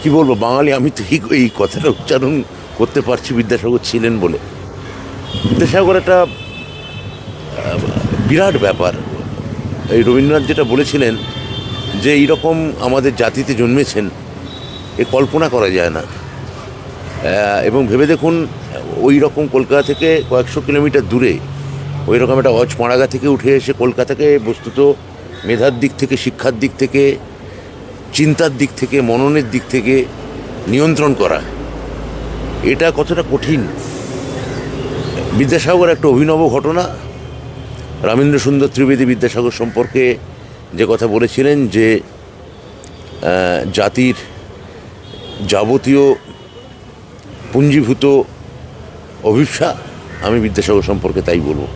কি বলব, বাঙালি, আমি তো এই কথাটা উচ্চারণ করতে পারছি, বিদ্যাসাগর ছিলেন বলে। বিদ্যাসাগর একটা বিরাট ব্যাপার। এই রবীন্দ্রনাথ যেটা বলেছিলেন যে, এইরকম আমাদের জাতিতে জন্মেছেন, এ কল্পনা করা যায় না। এবং ভেবে দেখুন ওই রকম কলকাতা থেকে কয়েকশো কিলোমিটার দূরে ওই রকম একটা অজপাড়াগা থেকে উঠে এসে কলকাতাকে বস্তুত মেধার দিক থেকে, শিক্ষার দিক থেকে চিন্তার দিক থেকে, মননের দিক থেকে নিয়ন্ত্রণ করা। এটা কতটা কঠিন? বিদ্যাসাগর একটা অভিনব ঘটনা। রামেন্দ্র সুন্দর ত্রিবেদী বিদ্যাসাগর সম্পর্কে যে কথা বলেছিলেন যে জাতির যাবতীয় পুঞ্জীভূত অভিপ্সা, আমি বিদ্যাসাগর সম্পর্কে তাই বলব।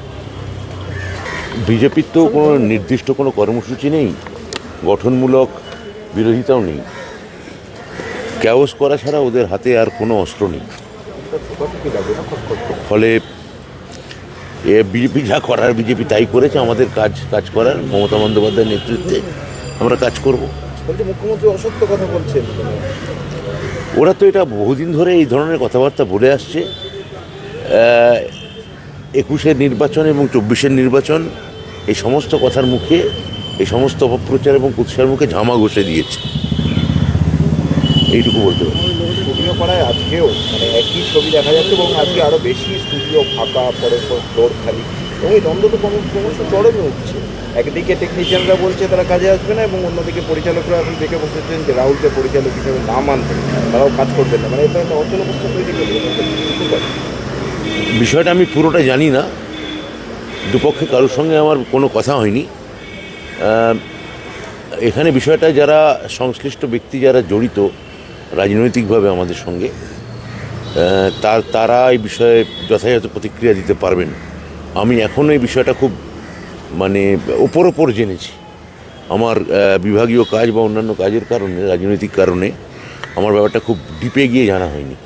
বিজেপির তো কোনো নির্দিষ্ট কোনো কর্মসূচি নেই। গঠনমূলক বিরোধিতাও নেই। ক্যাওস করা ছাড়া ওদের হাতে আর কোনো অস্ত্র নেই। ফলে এ বিজেপি যা করার বিজেপি তাই করেছে আমাদের কাজ কাজ করার। মমতা বন্দ্যোপাধ্যায়ের নেতৃত্বে আমরা কাজ করব। মুখ্যমন্ত্রী অসত্য কথা বলছেন। ওরা তো এটা বহুদিন ধরে এই ধরনের কথাবার্তা বলে আসছে। একুশের নির্বাচন এবং চব্বিশের নির্বাচন এই সমস্ত কথার মুখে এই সমস্ত অপপ্রচার এবং কুৎসার মুখে ঝামা ঘষে দিয়েছে। এইটুকু বলতে পারি। স্টুডিও পাড়ায় আজকেও মানে একই ছবি দেখা যাচ্ছে এবং আজকে আরও বেশি স্টুডিও ফাঁকা পরে ফ্লোর খালি। এবং এই দ্বন্দ্ব তো ক্রমশ চরমে উঠছে। একদিকে টেকনিশিয়ানরা বলছে তারা কাজে আসবে না এবং অন্যদিকে পরিচালকরা এখন দেখে বসেছেন যে রাহুলকে পরিচালক হিসেবে না মানতে তারাও কাজ করবেন না। মানে এটা একটা অচল অবস্থা তৈরি করবে বিষয়টা আমি পুরোটা জানি না। দুপক্ষে কারোর সঙ্গে আমার কোনো কথা হয়নি। এখানে বিষয়টা যারা সংশ্লিষ্ট ব্যক্তি যারা জড়িত রাজনৈতিকভাবে আমাদের সঙ্গে তার, তারা এই বিষয়ে যথাযথ প্রতিক্রিয়া দিতে পারবেন। আমি এখনও এই বিষয়টা খুব মানে ওপর ওপর জেনেছি। আমার বিভাগীয় কাজ বা অন্যান্য কাজের কারণে, রাজনৈতিক কারণে আমার ব্যাপারটা খুব ডিপে গিয়ে জানা হয়নি।